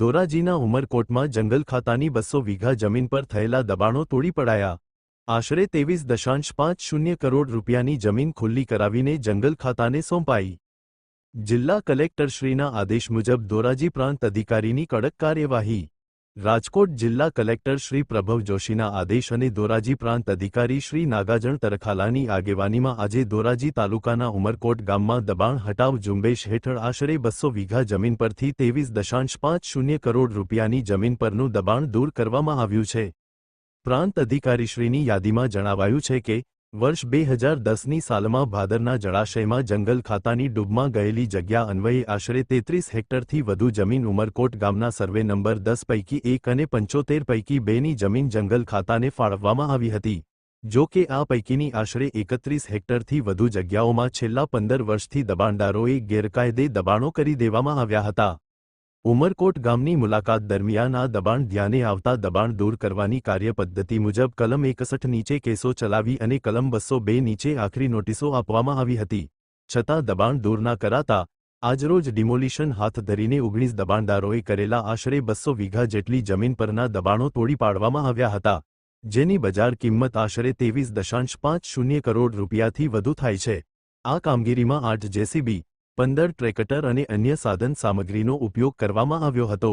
ધોરાજીના ઉમરકોટમાં જંગલ ખાતાની બસો વીઘા જમીન પર થયેલા દબાણો તોડી પડાયા. આશરે ત્રેવીસ દશાંશ પાંચ શૂન્ય કરોડ રૂપિયાની જમીન ખુલ્લી કરાવીને જંગલ ખાતાને સોંપાઈ. જિલ્લા કલેક્ટરશ્રીના આદેશ મુજબ ધોરાજી પ્રાંત અધિકારીની કડક કાર્યવાહી રાજકોટ જિલ્લા કલેક્ટર શ્રી પ્રભવ જોશીના આદેશ અને ધોરાજી પ્રાંત અધિકારી શ્રી નાગાજણ તરખાલાની આગેવાનીમાં આજે ધોરાજી તાલુકાના ઉમરકોટ ગામમાં દબાણ હટાવ ઝુંબેશ હેઠળ આશરે બસો વીઘા જમીન પરથી ત્રેવીસ દશાંશ પાંચ શૂન્ય કરોડ રૂપિયાની જમીન પરનું દબાણ દૂર કરવામાં આવ્યું છે. પ્રાંત અધિકારીશ્રીની યાદીમાં જણાવાયું છે કે વર્ષ બે હજાર દસની સાલમાં ભાદરના જળાશયમાં જંગલ ખાતાની ડૂબમાં ગયેલી જગ્યા અન્વયે આશરે તેત્રીસ હેક્ટરથી વધુ જમીન ઉમરકોટ ગામના સર્વે નંબર દસ પૈકી એક અને પંચોતેર પૈકી બેની જમીન જંગલ ખાતાને ફાળવવામાં આવી હતી. જો કે આ પૈકીની આશરે એકત્રીસ હેક્ટરથી વધુ જગ્યાઓમાં છેલ્લા પંદર વર્ષથી દબાણદારોએ ગેરકાયદે દબાણો કરી દેવામાં આવ્યા હતા. ઉમરકોટ ગામની મુલાકાત દરમિયાન આ દબાણ ધ્યાને આવતા દબાણ દૂર કરવાની કાર્યપદ્ધતિ મુજબ કલમ એકસઠ નીચે કેસો ચલાવી અને કલમ બસો બે નીચે આખરી નોટિસો આપવામાં આવી હતી. છતાં દબાણ દૂર ના કરાતા, આજરોજ ડિમોલિશન હાથ ધરીને ઓગણીસ દબાણદારોએ કરેલા આશરે બસો વીઘા જેટલી જમીન પરના દબાણો તોડી પાડવામાં આવ્યા હતા, જેની બજાર કિંમત આશરે ત્રેવીસ દશાંશ પાંચ શૂન્ય કરોડ રૂપિયાથી વધુ થાય છે. આ કામગીરીમાં આઠ જેસીબી પંદર ટ્રેકટર અને અન્ય સાધન સામગ્રીનો ઉપયોગ કરવામાં આવ્યો હતો.